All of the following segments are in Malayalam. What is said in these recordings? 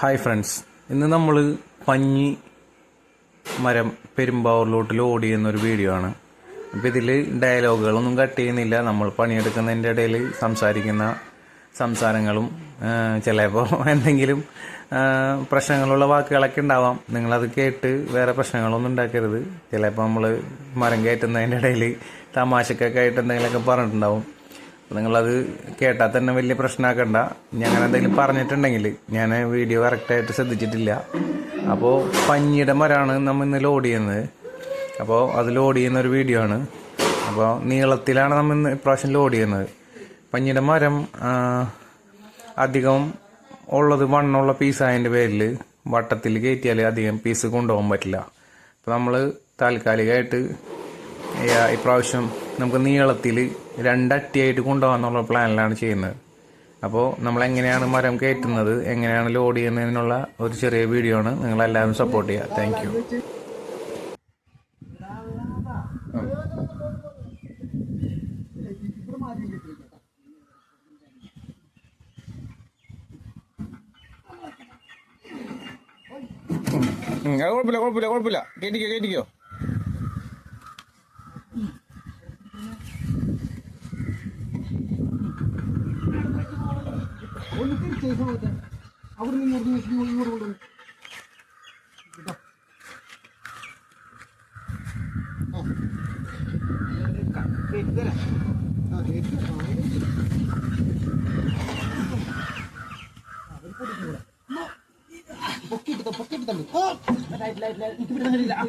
ഹായ് ഫ്രണ്ട്സ് ഇന്ന് നമ്മൾ പഞ്ഞി മരം പെരുമ്പാവൂരിലോട്ട് ലോഡ് എന്നൊരു വീഡിയോ ആണ്. അപ്പോൾ ഇതിൽ ഡയലോഗുകളൊന്നും കട്ട് ചെയ്യുന്നില്ല. നമ്മൾ പണിയെടുക്കുന്നതിന്റെ ഇടയിൽ സംസാരിക്കുന്ന സംസാരങ്ങളും ചിലപ്പോൾ എന്തെങ്കിലും പ്രശ്നങ്ങളുള്ള വാക്കുകളൊക്കെ ഉണ്ടാവാം. നിങ്ങളത് കേട്ട് വേറെ പ്രശ്നങ്ങളൊന്നും ഉണ്ടാക്കരുത്. ചിലപ്പോൾ നമ്മൾ മരം കയറ്റുന്നതിന്റെ ഇടയിൽ തമാശക്കൊക്കെ ആയിട്ട് എന്തെങ്കിലുമൊക്കെ പറഞ്ഞിട്ടുണ്ടാവും. നിങ്ങളത് കേട്ടാൽ തന്നെ വലിയ പ്രശ്നമാക്കണ്ട. ഞാൻ എന്തെങ്കിലും പറഞ്ഞിട്ടുണ്ടെങ്കിൽ ഞാൻ വീഡിയോ കറക്റ്റായിട്ട് ശ്രദ്ധിച്ചിട്ടില്ല. അപ്പോൾ പഞ്ഞിയുടെ മരമാണ് നമ്മൾ ഇന്ന് ലോഡ് ചെയ്യുന്നത്. അപ്പോൾ അത് ലോഡ് ചെയ്യുന്ന ഒരു വീഡിയോ ആണ്. അപ്പോൾ നീളത്തിലാണ് നമ്മൾ ഇന്ന് ഇപ്രാവശ്യം ലോഡ് ചെയ്യുന്നത്. പഞ്ഞിയുടെ മരം അധികം ഉള്ളത് വണ്ണുള്ള പീസായതിന്റെ പേരിൽ വട്ടത്തിൽ കയറ്റിയാൽ അധികം പീസ് കൊണ്ടുപോകാൻ പറ്റില്ല. അപ്പോൾ നമ്മൾ താൽക്കാലികമായിട്ട് ഇപ്രാവശ്യം നമുക്ക് നീളത്തിൽ രണ്ടട്ടിയായിട്ട് കൊണ്ടുപോകാന്നുള്ള പ്ലാനിലാണ് ചെയ്യുന്നത്. അപ്പോൾ നമ്മൾ എങ്ങനെയാണ് മരം കയറ്റുന്നത് എങ്ങനെയാണ് ലോഡ് ചെയ്യുന്നതിനുള്ള ഒരു ചെറിയ വീഡിയോ ആണ് നിങ്ങളെല്ലാവരും സപ്പോർട്ട് ചെയ്യുക. താങ്ക് യു കുഴപ്പമില്ല കുഴപ്പമില്ല കുഴപ്പമില്ല. കേട്ടിക്കോ കേട്ടിക്കോ പൊക്കിട്ട് പൊക്കിട്ട് തള്ളു ലൈറ്റ് ലൈറ്റ് ലൈറ്റ് എനിക്ക് പിടിക്കാൻ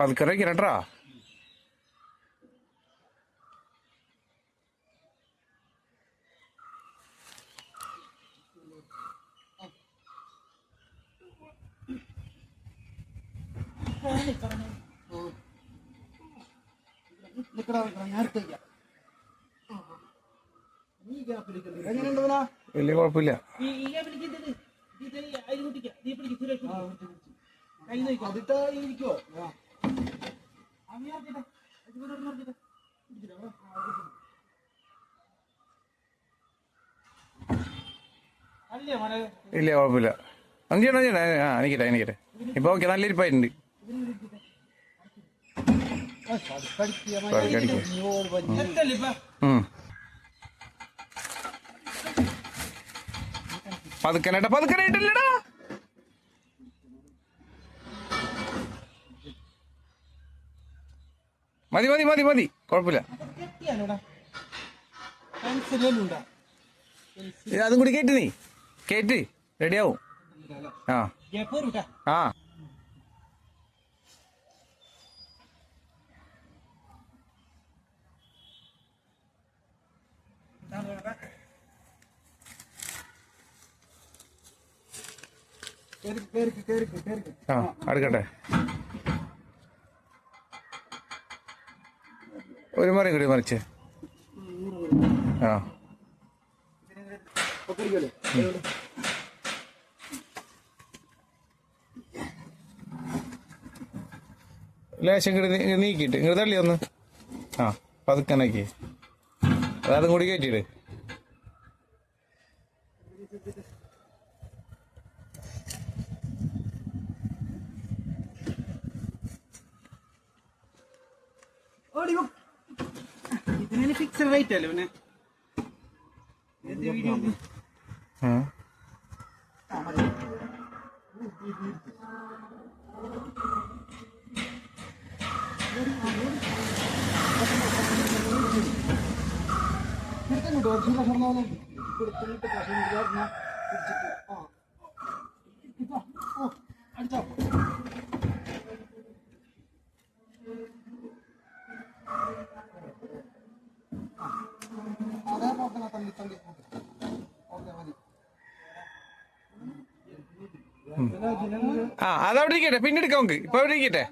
அது கரைக்கிறேன்றா Thank you. വലിയ കുഴപ്പമില്ല. ഇല്ല കുഴപ്പമില്ല. അഞ്ചേട്ടാ അഞ്ചേട്ടാ ആ എനിക്കട്ടെ എനിക്കട്ടെ. ഇപ്പൊ ഓക്കെ നല്ല ഇരിപ്പായിട്ടുണ്ട് ആ, കടിക്കുക, മതി. പതുക്കെ അടിക്ക്. ഇങ്ങോട്ട് പഞ്ഞി. എത്തല്ലേ ഇപ്പൊ ഉം. പതുക്കനേട്ടാ പതുക്കനായിട്ടില്ലടാ മതി മതി മതി മതി. കുഴപ്പമില്ല. അതും കൂടി കേട്ട് നീ. കേട്ട് റെഡിയാവും ആ. ആ. ആ അടുക്കട്ടെ ഒരു മറി കൂടി മറിച്ച്. ആ? ലേശം ഇങ്ങോട്ട് നീക്കിയിട്ട് ഇങ്ങോട്ട് തള്ളി ഒന്ന്. ആ പതുക്കനാക്കി അതും കൂടി കയറ്റിയിട് ഫിക്സഡ് അല്ലേ പിന്നെ ഇങ്ങോട്ട് സ്വർണ പോലെ. കൊടുത്തിട്ട് പ്രശ്നം ഇല്ലാതെ പിടിച്ചിട്ട്. ആ. ആ അതവിടെ ഇരിക്കട്ടെ പിന്നെ എടുക്കാം നമുക്ക് ഇപ്പൊ അവിടെ ഇരിക്കട്ടെ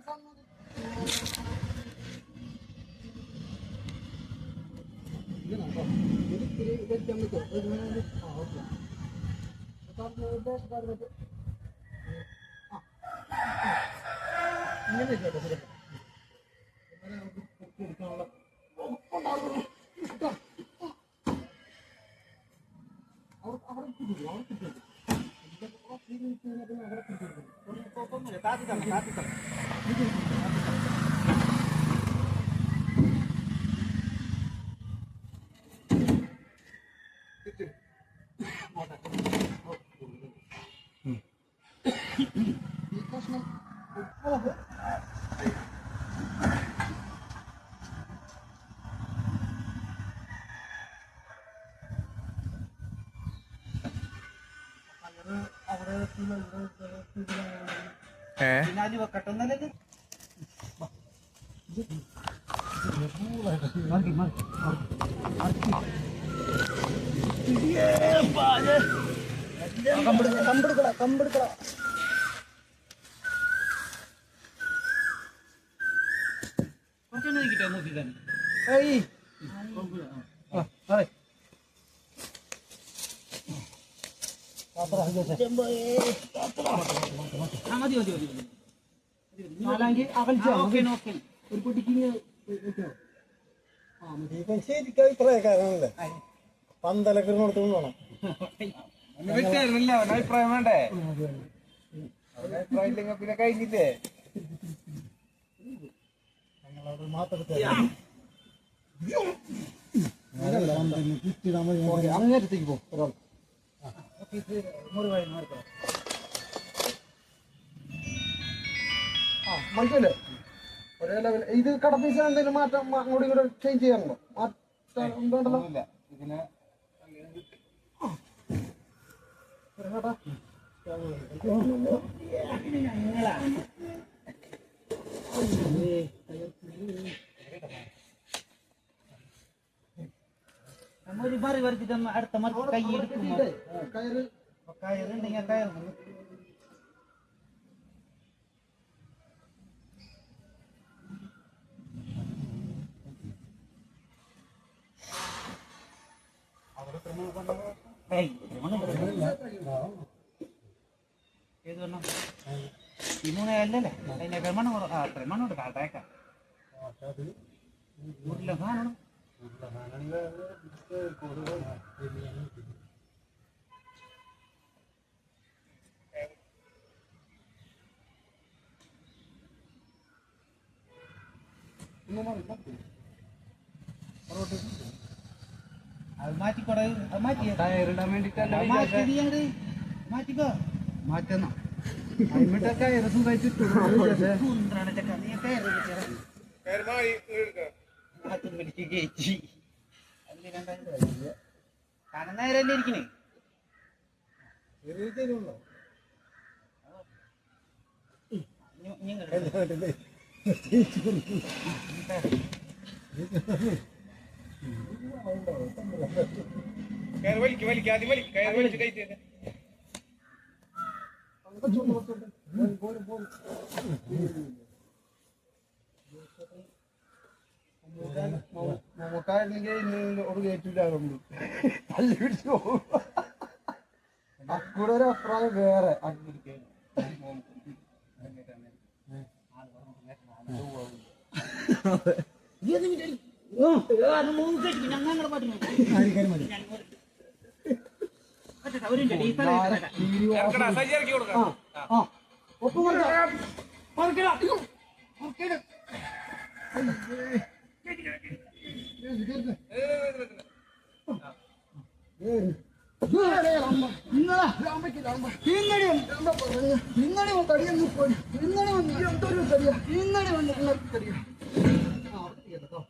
ഏ പിന്നെ അതിൽ വെക്കട്ടെ എന്നല്ലേ കമ്പെടുക്കട കമ്പെടുക്കട കുറച്ചൊന്നും നിൽക്കട്ടെ നോക്കിക്കാൻ ഏയ് ആ അതെ ആ മതി മതി മതി മതി നാലാങ്കി അകൽച്ചോ ഓക്കെ ഓക്കെ. ഒരു പൊട്ടിക്കിങ് ശരിക്കും അഭിപ്രായക്കാരാണല്ലേ പന്തലൊക്കെ അഭിപ്രായം വേണ്ടേ? അഭിപ്രായം ഇല്ലെങ്കിൽ പിന്നെ കഴിഞ്ഞില്ലേ? ഞങ്ങളവിടെ മാത്രം അങ്ങേരത്തേക്ക് ഒരാൾ. മുറിവായി ആ മനസ്സിലല്ലേ ഒരേ ലെവൽ ഇത് കടപ്പീസ് എന്തെങ്കിലും മാറ്റം അങ്ങോട്ടും ഇങ്ങോട്ടും ചേഞ്ച് ചെയ്യാറുണ്ടോ മാറ്റം ഉണ്ടോ? ഇതിനെ കേട്ടാ നമ്മ ഒരു മറി വരച്ചിട്ട് നമ്മ അടുത്ത മറി കൈ എടുക്കുമ്പോ കയറ് കയറുണ്ടെങ്കിൽ കയറ് ഏത് വേണം ഈ മൂന്ന് അല്ലല്ലേ അതിന്റെ പ്രമാണം കുറ- ആ പ്രമാണം ഉണ്ട് കാട്ടേക്കാം വീട്ടിലെ സാധനം അത് മാറ്റിക്കോടെ അത് മാറ്റിയേ. കയറിടാൻ വേണ്ടിട്ടല്ല മാറ്റി അങ്ങട്. മാറ്റിക്കോ. അതും ഇരിക്കണേ? ഇനി- ഇനി ഇങ്ങട് ഇട്. വലിക്ക് വലിക്ക് ആദ്യം വലിക്ക് കയറി വലിച്ച് കഴിച്ചു നമുക്കായിരുന്നെങ്കിൽ ഇന്ന് ഒരു കയറ്റില്ലാറുണ്ട് തല്ലി പിടിച്ചു പോകും അക്കൂടെ ഒരു അഭിപ്രായം വേറെ ഈ ഒന്ന് മിനിറ്റ് ഇരി. ഏ, അത് മൂന്ന് കെട്ടി ഞങ്ങൾ അങ്ങട് പാട്ടിന് പറ്റട്ടെ, ഒരു മിനിറ്റ് ഈ സ്ഥലം ഇട്ടേക്കാം. സജി ഇറക്കി കൊടുക്കാം ആ ഒപ്പം കൊടുക്കാം. പറിക്കടാ. നിങ്ങളാ രാമയ്ക്ക് രാമ ഇന്നടി എന്താ പറഞ്ഞു ഇന്നടി വന്ന് തടിയൊന്നും പോയി ഇന്നടി വന്ന് എന്തൊരു തടിയാ നിങ്ങൾക്ക് തടിയാ ആ അവിടെ കേട്ടോ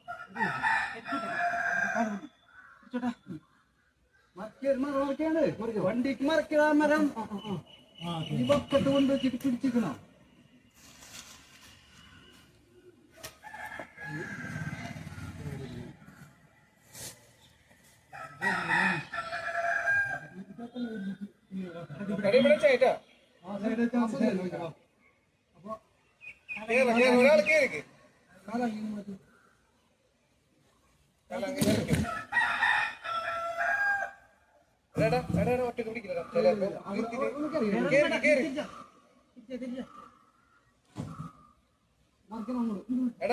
ഇച്ചോട്ടാ. വണ്ടിക്ക് മറക്കണ മരം. ഈ വക്കത്ത് കൊണ്ട് വെച്ചിട്ട് പിടിച്ചിരിക്കണോ. ഇവിടെ ചേട്ടാ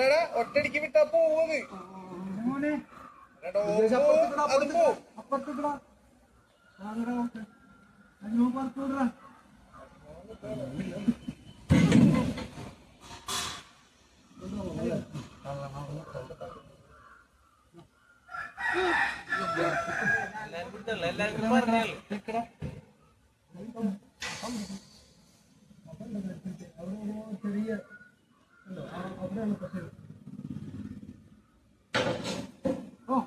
എടാ, ഒറ്റയടിക്ക് വിട്ടാ അപ്പുറത്തേക്കിടാ, അത് പോവും. അപ്പുറത്തേക്കിടാ ചെറിയ അവിടെയാണ് പ്രശ്നം ഓ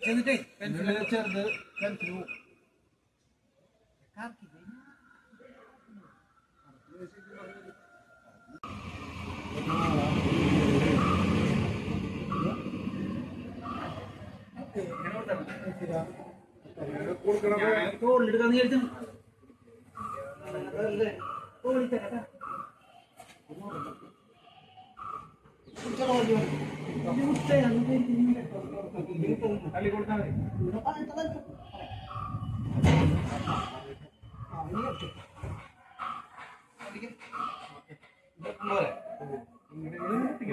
ചെറുത് പെൻസിൽ തോളിലെടുക്കാന്ന് വിചാരിച്ചു കൊടുത്താൽ മതി ആ ഊരെത്തി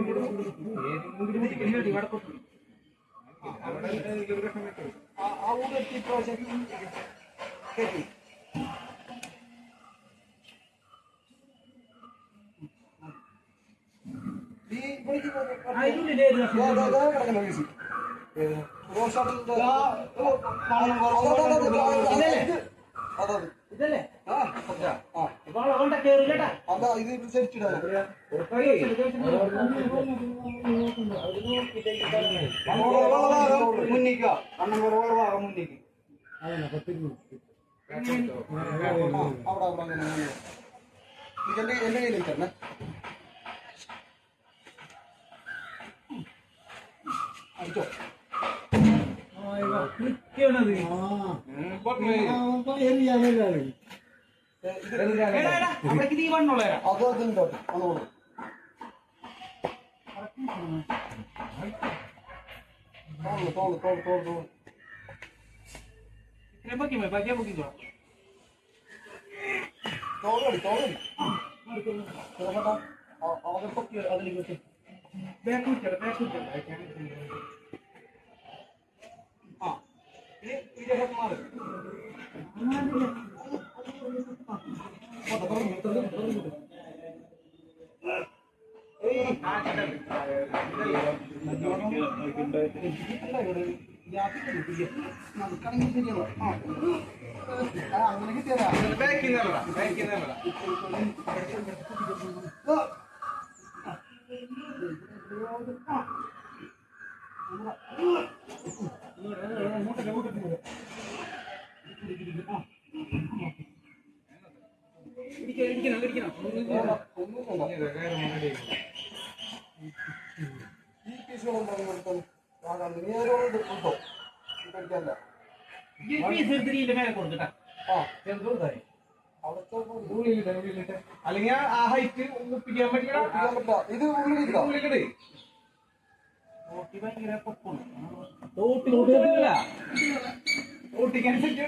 പ്രാവശ്യം കേട്ടി ഈ ഇവിടേക്ക് അതിനുള്ളിലേത് കിടക്കുന്ന വീസി റോഷാട്ടിന്റെ അതെ ഇതല്ലേ ആ ആ വളം കൊണ്ട കേറില്ലട്ടാ അതാ ഇത് മുന്നിക്ക. കണ്ണങ്കോട് ഭാഗം മുന്നിക്ക്. അവിടെ അവിടെ എന്റെ എന്റെ കയ്യിൽ തന്നെ അടിച്ചോ. കൃത്യമാണത് അവിടേക്ക് നീ വണ്ണുള്ളവരാ അതിലേക്ക് ബാക്ക് കുറ്റല്ല ബാക്ക് കുറ്റല്ല ആ ഇനി ഇതിലേക്ക് മാറി അങ്ങനെ കിട്ടിയതാ ബാക്കിൽ നിന്നല്ലടാ, ബാക്കിൽ നിന്നല്ലടാ. ഇരിക്കണം ഇരിക്കണം ഈ എടുത്തു നീ ഏതോട് കിട്ടോ കഴിക്കാനില്ല ഈ പീസ് എടുത്തിട്ട് ഇതിന്റെ മേലെ കൊടുക്കട്ടാ ആ ചെറുതായി ഉള്ളിലിട്ടെ, ഉള്ളിലിട്ടെ. അല്ലെങ്കിൽ ആ- ഹൈറ്റ് ഒപ്പിക്കാൻ പറ്റില്ല ഇത് ഉള്ളിലിരിക്കാം ഉള്ളിലിട്. തോട്ടി ഭയങ്കര പൊക്കാണ് തോട്ടി തോട്ടില്ല ഓട്ടിക്കാൻ സെറ്റ്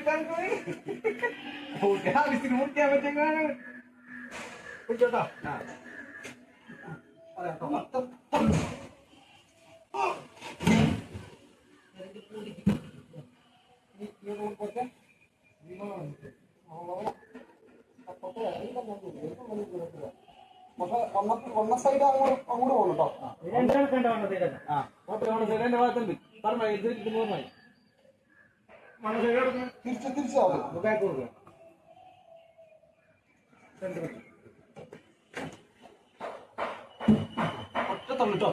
ഓട്ടി ആവശ്യത്തിന് മുട്ടിയാൻ പറ്റിയ ഒന്ന സൈഡ് അങ്ങോട്ട് അങ്ങോട്ട് കേട്ടോ ഭാഗത്തുണ്ട് പറഞ്ഞ മൂന്നായി തിരിച്ച് തിരിച്ചാവും ബാക്ക് കൊടുക്കുക തള്ളിട്ടോ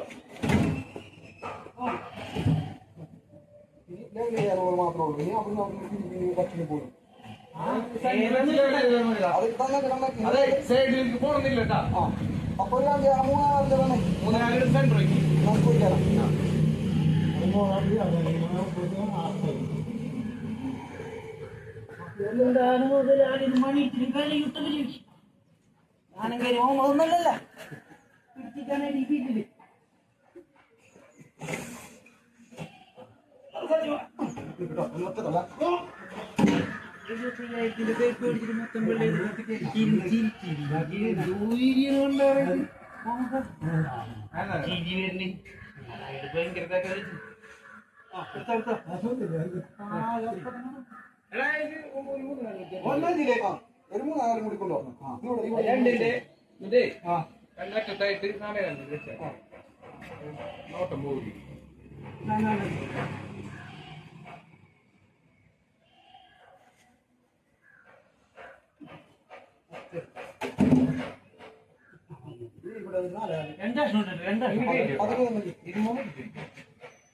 ഇനി ലെവൽ ചെയ്യാനുള്ള മാത്രമേ ഉള്ളൂ. ഇനി അവിടെ നിന്ന് പറ്റിന് പോകും സൈഡിലേക്ക് പോകണമെന്നില്ല കേട്ടാ അപ്പൊ ഒരു തന്നെ സെന്ററിലേക്ക് നമുക്ക് ഒന്നല്ലല്ല പിടിച്ചിട്ടാണ് വീട്ടിൽ ഭയങ്കര ഒന്നേജിലേക്കാ ഒരു മൂന്നാലും ഇതേ രണ്ടറ്റത്തായിട്ട് നാളെ കണ്ടു നോട്ടം പോയി ഉണ്ട്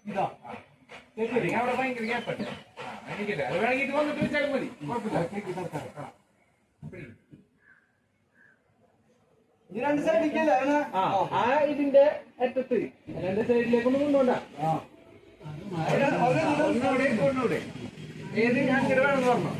ഇതാ. അവിടെ ഭയങ്കര ഗ്യാപ്പുണ്ട് എനിക്കില്ല. അത് വേണമെങ്കിൽ ഇത് വന്നിട്ട് വെച്ചാലും മതി. കുഴപ്പമില്ല ആ. പിടി. ഈ രണ്ട് സൈഡിലേക്കല്ലേ ആ ആ ഇതിന്റെ അറ്റത്ത്. രണ്ട് സൈഡിലേക്കൊന്നും കൊണ്ടുപോണ്ട. ഏത് ഞാൻ വേണമെന്ന് പറഞ്ഞോ?